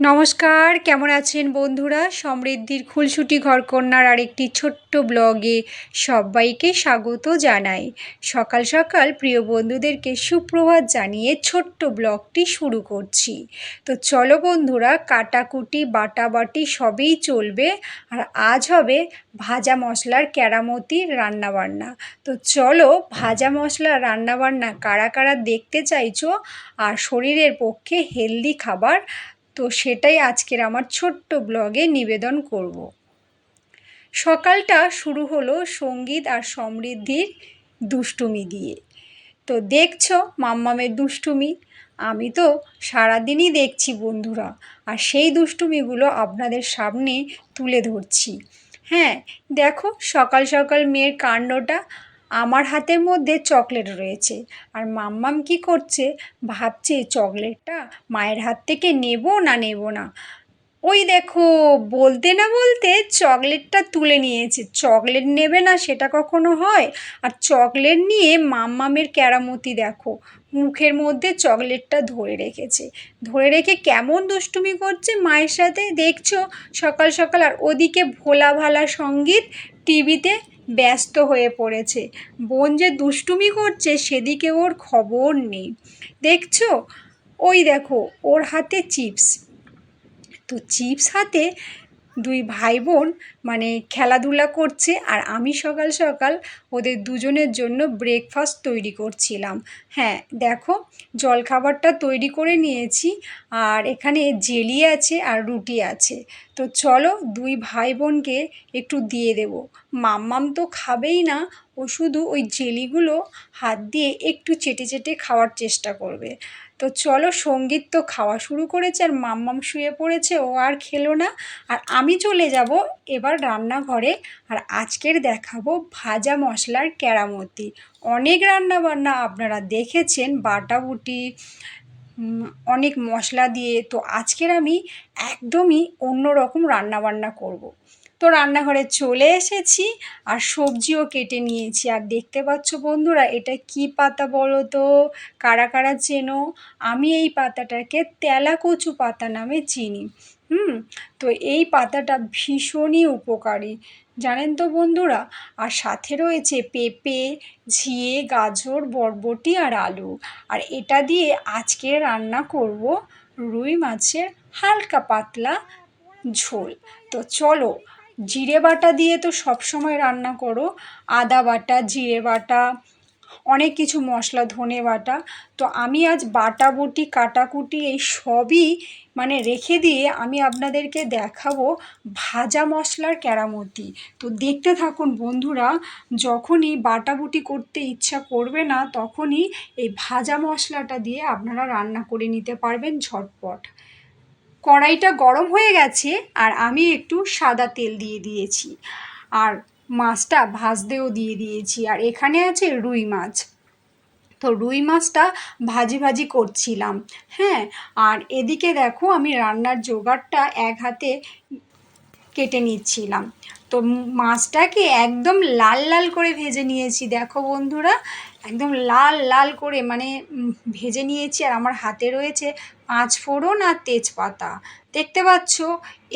নমস্কার, কেমন আছেন বন্ধুরা? সমৃদ্ধির খুলসুটি ঘরকন্যার আরেকটি ছোট্ট ব্লগে সবাইকে স্বাগত জানাই। সকাল সকাল প্রিয় বন্ধুদেরকে সুপ্রভাত জানিয়ে ছোট্ট ব্লগটি শুরু করছি। তো চলো বন্ধুরা, কাটাকুটি, বাটাবাটি সবই চলবে আর আজ হবে ভাজা মশলার কেরামতি রান্নাবান্না। তো চলো ভাজা মশলার রান্নাবান্না কারা কারা দেখতে চাইছো আর শরীরের পক্ষে হেলদি খাবার তো সেটাই আজকের আমার ছোট্ট ব্লগে নিবেদন করব। সকালটা শুরু হলো সংগীত আর সমৃদ্ধির দুষ্টুমি দিয়ে। তো দেখছ মাম্মামের দুষ্টুমি। আমি তো সারাদিনই দেখছি বন্ধুরা, আর সেই দুষ্টুমিগুলো আপনাদের সামনে তুলে ধরছি। হ্যাঁ দেখো সকাল সকাল মেয়ের কাণ্ডটা আমার হাতের মধ্যে চকলেট রয়েছে। আর মাম্মাম কি করছে? ভাবছে, চকলেটটা মায়ের হাত থেকে নেব না নেব না? ওই দেখো, বলতে না বলতে চকলেটটা তুলে নিয়েছে। চকলেট নেবে না সেটা কখনো হয়? আর চকলেট নিয়ে মাম্মামের ক্যারামতি দেখো। মুখের মধ্যে চকলেটটা ধরে রেখেছে। ধরে রেখে কেমন দুষ্টুমি করছে মায়ের সাথে? দেখছ, সকাল সকাল আর ওদিকে ভোলা ভালা সংগীত টিভিতে ব্যস্ত হয়ে পড়েছে। বোন যে দুষ্টুমি করছে সেদিকে ওর খবর নেই। দেখছ? ওই দেখো, ওর হাতে চিপস। তো চিপস হাতে দুই ভাই বোন মানে খেলাধুলা করছে আর আমি সকাল সকাল ওদের দুজনের জন্য ব্রেকফাস্ট তৈরি করছিলাম। হ্যাঁ দেখো জলখাবারটা তৈরি করে নিয়েছি আর এখানে জেলি আছে আর রুটি আছে। তো চলো দুই ভাই বোনকে একটু দিয়ে দেব। মাম্মাম তো খাবেই না, ও শুধু ওই জেলিগুলো হাত দিয়ে একটু চেটে চেটে খাওয়ার চেষ্টা করবে। তো চলো সংগীত তো খাওয়া শুরু করেছে আর মাম্মাম শুয়ে পড়েছে, ও আর খেলো না। আর আমি চলে যাব এবার রান্নাঘরে আর আজকের দেখাবো ভাজা মশলার কেরামতি। অনেক রান্না বান্না আপনারা দেখেছেন, বাটাবুটি অনেক মশলা দিয়ে। তো আজকের আমি একদমই অন্য রকম রান্নাবান্না করব। তো রান্নাঘরে চলে এসেছি আর সবজিও কেটে নিয়েছি। আর দেখতে পাচ্ছ বন্ধুরা, এটা কি পাতা বলো তো? কারা কারা চেনো? আমি এই পাতাটাকে তেলা কচু পাতা নামে চিনি। হুম, তো এই পাতাটা ভীষণই উপকারী। জানেন তো বন্ধুরা, আর সাথে রয়েছে পেঁপে ঝিয়ে গাজর, বরবটি আর আলু। আর এটা দিয়ে আজকে রান্না করব রুই মাছের হালকা পাতলা ঝোল। তো চলো জিরে বাটা দিয়ে তো সব সময় রান্না করো। আদা বাটা, জিরে বাটা, অনেক কিছু মশলা, ধনে বাটা। তো আমি আজ বাটা, বুটি কাটাকুটি এই সবই মানে রেখে দিয়ে আমি আপনাদেরকে দেখাবো ভাজা মশলার কেরামতি তো দেখতে থাকুন বন্ধুরা, যখনই বাটাবুটি করতে ইচ্ছা করবে না, তখনই এই ভাজা মশলাটা দিয়ে আপনারা রান্না করে নিতে পারবেন ঝটপট। কড়াইটা গরম হয়ে গেছে আর আমি একটু সাদা তেল দিয়ে দিয়েছি। আর মাছটা ভাজতেও দিয়ে দিয়েছি। আর এখানে আছে রুই মাছ। তো রুই মাছটা ভাজি ভাজি করছিলাম। হ্যাঁ আর এদিকে দেখো আমি রান্নার জোগাড়টা এক হাতে কেটে নিচ্ছিলাম। তো মাছটাকে একদম লাল লাল করে ভেজে নিয়েছি। দেখো বন্ধুরা একদম লাল লাল করে মানে ভেজে নিয়েছি আর আমার হাতে রয়েছে পাঁচ ফোড়ন আর তেজপাতা। দেখতে পাচ্ছ,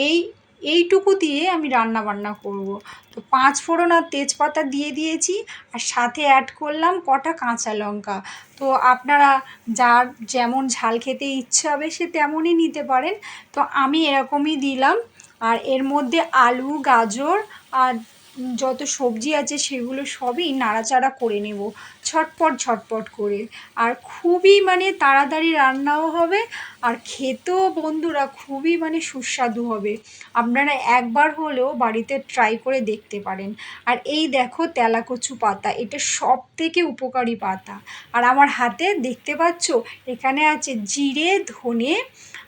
এই, এইটুকু দিয়ে আমি রান্না বান্না করব। তো পাঁচ ফোড়ন আর তেজপাতা দিয়ে দিয়েছি আর সাথে অ্যাড করলাম কটা কাঁচা লঙ্কা। তো আপনারা যার যেমন ঝাল খেতে ইচ্ছে হবে সে তেমনই নিতে পারেন। তো আমি এরকমই দিলাম আর এর মধ্যে আলু, গাজর আর যত সবজি আছে সেগুলো সবই নাড়াচাড়া করে নেব, ছটপট ঝটপট করে। আর খুবই মানে তাড়াতাড়ি রান্নাও হবে আর খেতেও বন্ধুরা খুবই মানে সুস্বাদু হবে। আপনারা একবার হলেও বাড়িতে ট্রাই করে দেখতে পারেন। আর এই দেখো তেলাকচু পাতা, এটা সব থেকে উপকারী পাতা। আর আমার হাতে দেখতে পাচ্ছ, এখানে আছে জিরে, ধনে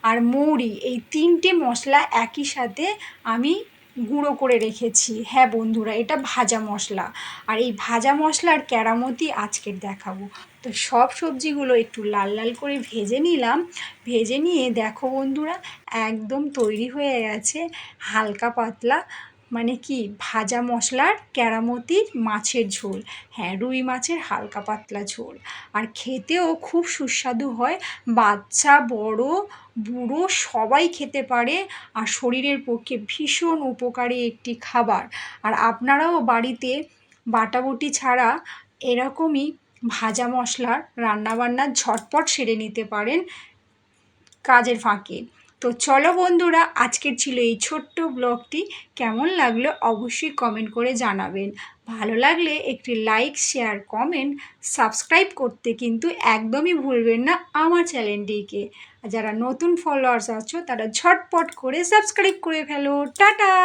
আর মৌরি, এই তিনটে মশলা একই সাথে আমি গুঁড়ো করে রেখেছি। হ্যাঁ বন্ধুরা, এটা ভাজা মশলা। আর এই ভাজা মশলার কেরামতি আজকের দেখাবো। তো সব সবজিগুলো একটু লাল লাল করে ভেজে নিলাম। ভেজে নিয়ে দেখো বন্ধুরা, একদম তৈরি হয়ে গেছে হালকা পাতলা। মানে কি? ভাজা মশলার কেরামতির মাছের ঝোল। হ্যাঁ রুই মাছের হালকা পাতলা ঝোল। আর খেতেও খুব সুস্বাদু হয়। বাচ্চা, বড়, বুড়ো সবাই খেতে পারে আর শরীরের পক্ষে ভীষণ উপকারী একটি খাবার। আর আপনারাও বাড়িতে বাটাবুটি ছাড়া এরকমই ভাজা মশলার রান্নাবান্না ঝটপট সেরে নিতে পারেন কাজের ফাঁকে। তো চলো বন্ধুরা, আজকের ছিল এই ছোট্ট ব্লগটি। কেমন লাগল অবশ্যই কমেন্ট করে জানাবেন। ভালো লাগলে একটি লাইক শেয়ার কমেন্ট সাবস্ক্রাইব করতে কিন্তু একদমই ভুলবেন না আমার চ্যানেলটিকে। আর যারা নতুন ফলোয়ার্স আছো, তারা ঝটপট করে সাবস্ক্রাইব করে ফেলো। টাটা!